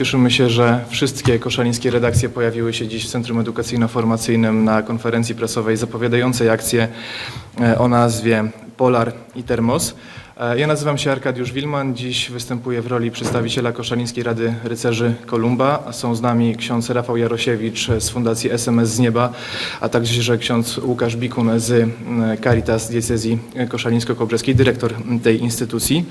Cieszymy się, że wszystkie koszalińskie redakcje pojawiły się dziś w Centrum Edukacyjno-Formacyjnym na konferencji prasowej zapowiadającej akcję e, o nazwie Polar i Termos. E, Ja nazywam się Arkadiusz Wilman, dziś występuję w roli przedstawiciela Koszalińskiej Rady Rycerzy Kolumba. Są z nami ksiądz Rafał Jarosiewicz z Fundacji SMS z Nieba, a także ksiądz Łukasz Bikun z Caritas Diecezji Koszalińsko-Kobrzeskiej, dyrektor tej instytucji.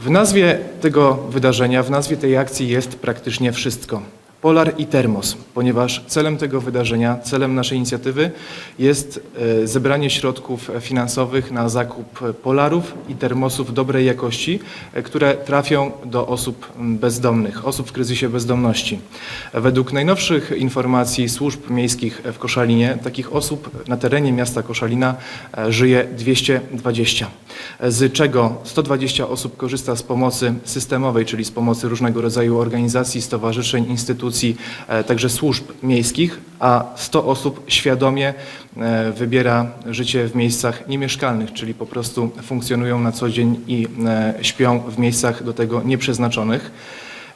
W nazwie tego wydarzenia, w nazwie tej akcji jest praktycznie wszystko. Polar i termos, ponieważ celem tego wydarzenia, celem naszej inicjatywy jest e, zebranie środków finansowych na zakup polarów i termosów dobrej jakości, e, które trafią do osób bezdomnych, osób w kryzysie bezdomności. Według najnowszych informacji służb miejskich w Koszalinie, takich osób na terenie miasta Koszalina e, żyje 220, z czego 120 osób korzysta z pomocy systemowej, czyli z pomocy różnego rodzaju organizacji, stowarzyszeń, instytucji, e, także służb miejskich, a 100 osób świadomie e, wybiera życie w miejscach niemieszkalnych, czyli po prostu funkcjonują na co dzień i e, śpią w miejscach do tego nieprzeznaczonych.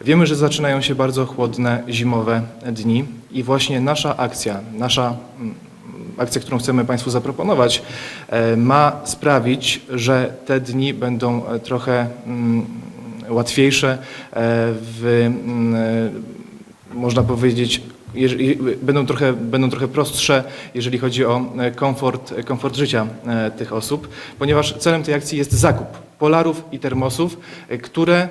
Wiemy, że zaczynają się bardzo chłodne, zimowe dni i właśnie nasza akcja, nasza mm, akcja, którą chcemy Państwu zaproponować, e, ma sprawić, że te dni będą e, trochę mm, łatwiejsze e, w, mm, można powiedzieć, będą, trochę, będą trochę prostsze, jeżeli chodzi o komfort, komfort życia tych osób, ponieważ celem tej akcji jest zakup polarów i termosów, które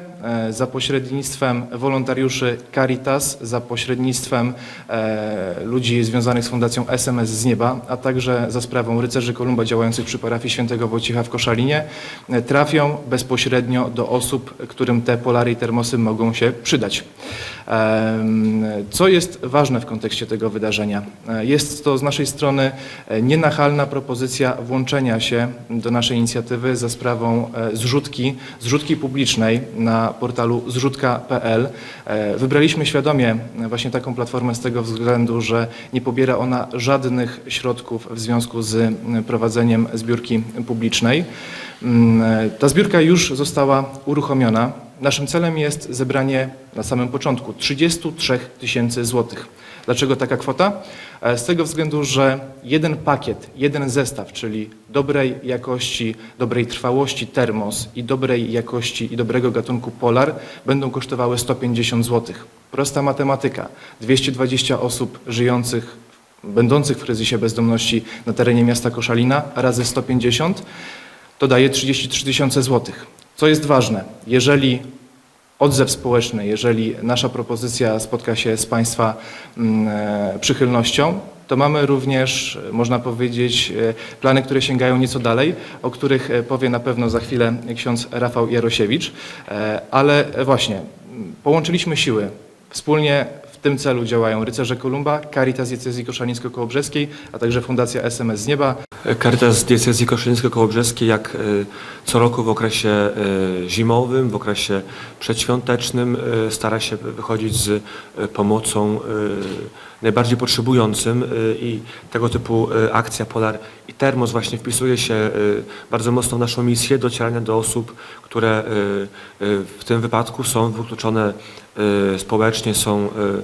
za pośrednictwem wolontariuszy Caritas, za pośrednictwem e, ludzi związanych z Fundacją SMS z Nieba, a także za sprawą rycerzy Kolumba działających przy parafii świętego Wojciecha w Koszalinie, e, trafią bezpośrednio do osób, którym te polary i termosy mogą się przydać. Co jest ważne w kontekście tego wydarzenia? E, Jest to z naszej strony e, nienachalna propozycja włączenia się do naszej inicjatywy za sprawą e, zrzutki, zrzutki publicznej na portalu zrzutka.pl. E, Wybraliśmy świadomie właśnie taką platformę z tego względu, że nie pobiera ona żadnych środków w związku z prowadzeniem zbiórki publicznej. E, Ta zbiórka już została uruchomiona. Naszym celem jest zebranie na samym początku 33 tysięcy złotych. Dlaczego taka kwota? E, Z tego względu, że jeden pakiet, jeden zestaw, czyli dobrej jakości, dobrej trwałości termos i dobrej jakości i dobrego gatunku polar będą kosztowały 150 złotych. Prosta matematyka. 220 osób żyjących, będących w kryzysie bezdomności na terenie miasta Koszalina razy 150 to daje 33 tysiące złotych. Co jest ważne, jeżeli odzew społeczny, jeżeli nasza propozycja spotka się z Państwa mm, e, przychylnością, to mamy również, e, można powiedzieć, e, plany, które sięgają nieco dalej, o których powie na pewno za chwilę ksiądz Rafał Jarosiewicz, ale właśnie mm, połączyliśmy siły. Wspólnie tym celu działają Rycerze Kolumba, Caritas Diecezji Koszalińsko-Kołobrzeskiej, a także Fundacja SMS z Nieba, Caritas Diecezji Koszalińsko-Kołobrzeskiej jak y, co roku w okresie y, zimowym, w okresie przedświątecznym y, stara się wychodzić z pomocą najbardziej potrzebującym i tego typu akcja Polar i Termos właśnie wpisuje się bardzo mocno w naszą misję docierania do osób, które w tym wypadku są wykluczone społecznie, są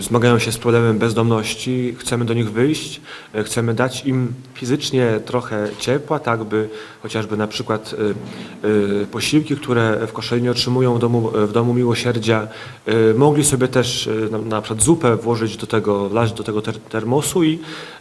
zmagają się z problemem bezdomności, chcemy do nich wyjść, y, chcemy dać im fizycznie trochę ciepła, tak by chociażby na przykład y, y, posiłki, które w Koszalinie otrzymują w domu, w domu miłosierdzia, y, mogli sobie też y, na, na przykład zupę włożyć do tego, wlać do tego ter, termosu i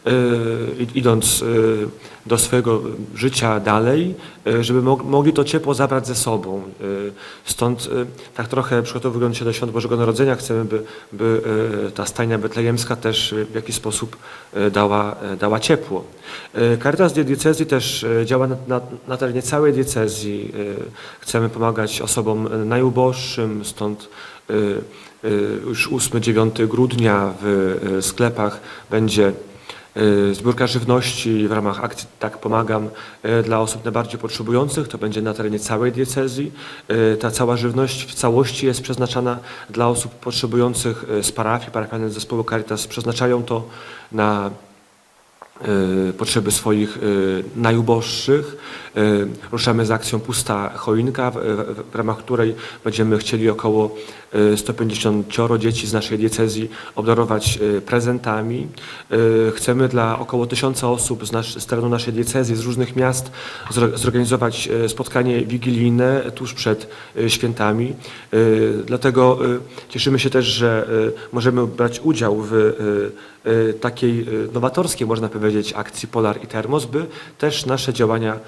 y, idąc y, do swojego życia dalej, y, żeby mog, mogli to ciepło zabrać ze sobą. Y, Stąd y, tak trochę przygotowując się do Świąt Bożego Narodzenia chcemy, by, by y, ta stajnia betlejemska też w jakiś sposób y, dała, y, dała ciepło. Caritas Diecezji też działa na, na, na terenie całej diecezji. Chcemy pomagać osobom najuboższym, stąd już 8-9 grudnia w sklepach będzie zbiórka żywności w ramach akcji Tak Pomagam y, dla osób najbardziej potrzebujących. To będzie na terenie całej diecezji. Y, Ta cała żywność w całości jest przeznaczana dla osób potrzebujących y, z parafii. Parafianie zespołu Caritas przeznaczają to na potrzeby swoich e, najuboższych. E, Ruszamy z akcją Pusta Choinka, w, ramach której będziemy chcieli około e, 150 dzieci z naszej diecezji obdarować prezentami. Chcemy dla około tysiąca osób z, nasz, z terenu naszej diecezji, z różnych miast zorganizować spotkanie wigilijne tuż przed świętami. Dlatego cieszymy się też, że możemy brać udział w takiej e, nowatorskiej, można powiedzieć, akcji Polar i Termos, by też nasze działania e,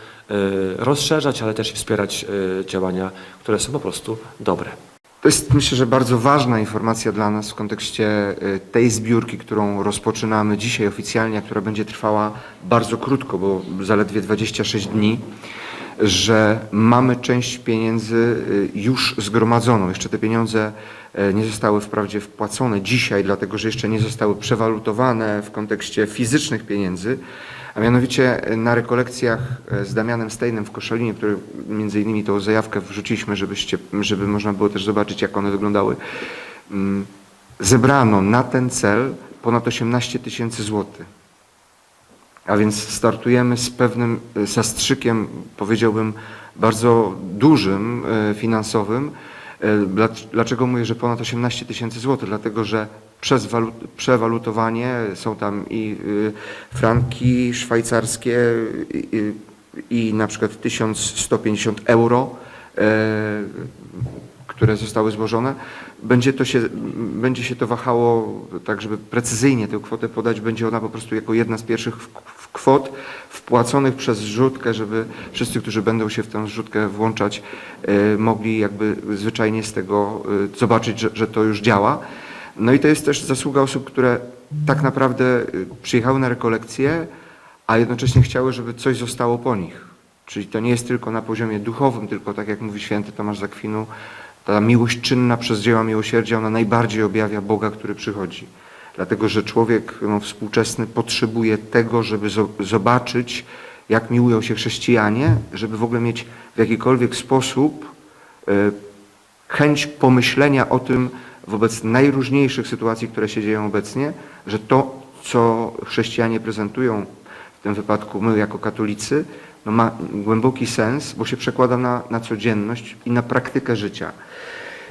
rozszerzać, ale też wspierać działania, które są po prostu dobre. To jest myślę, że bardzo ważna informacja dla nas w kontekście y, tej zbiórki, którą rozpoczynamy dzisiaj oficjalnie, a która będzie trwała bardzo krótko, bo zaledwie 26 dni, że mamy część pieniędzy y, już zgromadzoną. Jeszcze te pieniądze y, nie zostały wprawdzie wpłacone dzisiaj, dlatego że jeszcze nie zostały przewalutowane w kontekście fizycznych pieniędzy, a mianowicie y, na rekolekcjach y, z Damianem Stejnem w Koszalinie, który między innymi tą zajawkę wrzuciliśmy, żebyście, żeby można było też zobaczyć, jak one wyglądały, mm, zebrano na ten cel ponad 18 tysięcy złotych. A więc startujemy z pewnym y, zastrzykiem, powiedziałbym, bardzo dużym y, finansowym. Y, dla- Dlaczego mówię, że ponad 18 tysięcy złotych? Dlatego, że przez walu- przewalutowanie są tam i franki szwajcarskie i, i, na przykład 1150 euro, które zostały złożone. Będzie, to się, będzie się to wahało, tak żeby precyzyjnie tę kwotę podać, będzie ona po prostu jako jedna z pierwszych kwot wpłaconych przez zrzutkę, żeby wszyscy, którzy będą się w tę zrzutkę włączać, e, mogli jakby zwyczajnie z tego e, zobaczyć, że, że to już działa. No i to jest też zasługa osób, które tak naprawdę e, przyjechały na rekolekcje, a jednocześnie chciały, żeby coś zostało po nich. Czyli to nie jest tylko na poziomie duchowym, tylko tak jak mówi święty Tomasz z Akwinu, ta miłość czynna przez dzieła miłosierdzia, ona najbardziej objawia Boga, który przychodzi. Dlatego, że człowiek no, współczesny potrzebuje tego, żeby zo- zobaczyć, jak miłują się chrześcijanie, żeby w ogóle mieć w jakikolwiek sposób e, chęć pomyślenia o tym wobec najróżniejszych sytuacji, które się dzieją obecnie, że to, co chrześcijanie prezentują, w tym wypadku my jako katolicy, no ma głęboki sens, bo się przekłada na, na codzienność i na praktykę życia.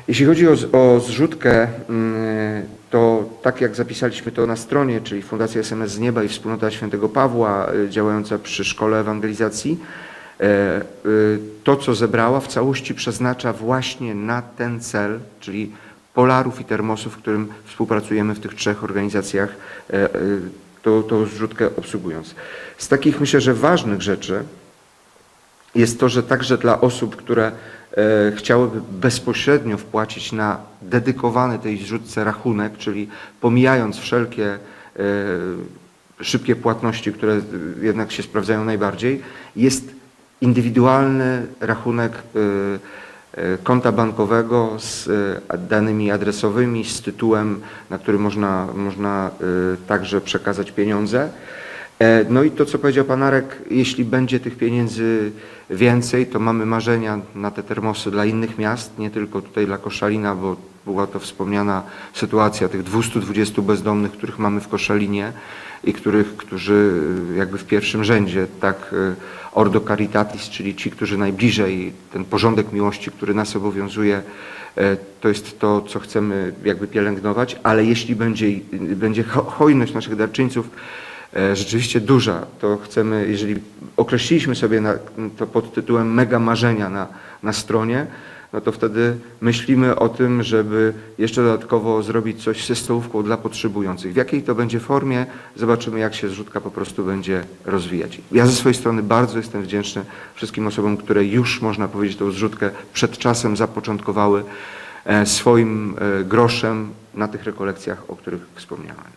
Jeśli chodzi o, o zrzutkę, mm, to tak jak zapisaliśmy to na stronie, czyli Fundacja SMS z Nieba i Wspólnota Świętego Pawła y, działająca przy Szkole Ewangelizacji, e, y, to co zebrała w całości przeznacza właśnie na ten cel, czyli polarów i termosów, w którym współpracujemy w tych trzech organizacjach, e, e, tą, tą zrzutkę obsługując. Z takich myślę, że ważnych rzeczy, jest to, że także dla osób, które e, chciałyby bezpośrednio wpłacić na dedykowany tej zrzutce rachunek, czyli pomijając wszelkie e, szybkie płatności, które jednak się sprawdzają najbardziej, jest indywidualny rachunek e, konta bankowego z danymi adresowymi, z tytułem, na który można, można także przekazać pieniądze. E, No i to, co powiedział Pan Arek, jeśli będzie tych pieniędzy więcej, to mamy marzenia na te termosy dla innych miast, nie tylko tutaj dla Koszalina, bo była to wspomniana sytuacja tych 220 bezdomnych, których mamy w Koszalinie i których, którzy e, jakby w pierwszym rzędzie, tak e, Ordo Caritatis, czyli ci, którzy najbliżej, ten porządek miłości, który nas obowiązuje, to jest to, co chcemy jakby pielęgnować, ale jeśli będzie, będzie ho- hojność naszych darczyńców, rzeczywiście duża, to chcemy, jeżeli określiliśmy sobie na, to pod tytułem mega marzenia na, na stronie, no to wtedy myślimy o tym, żeby jeszcze dodatkowo zrobić coś ze stołówką dla potrzebujących. W jakiej to będzie formie, zobaczymy jak się zrzutka po prostu będzie rozwijać. Ja ze swojej strony bardzo jestem wdzięczny wszystkim osobom, które już można powiedzieć tą zrzutkę przed czasem zapoczątkowały e, swoim e, groszem na tych rekolekcjach, o których wspomniałem.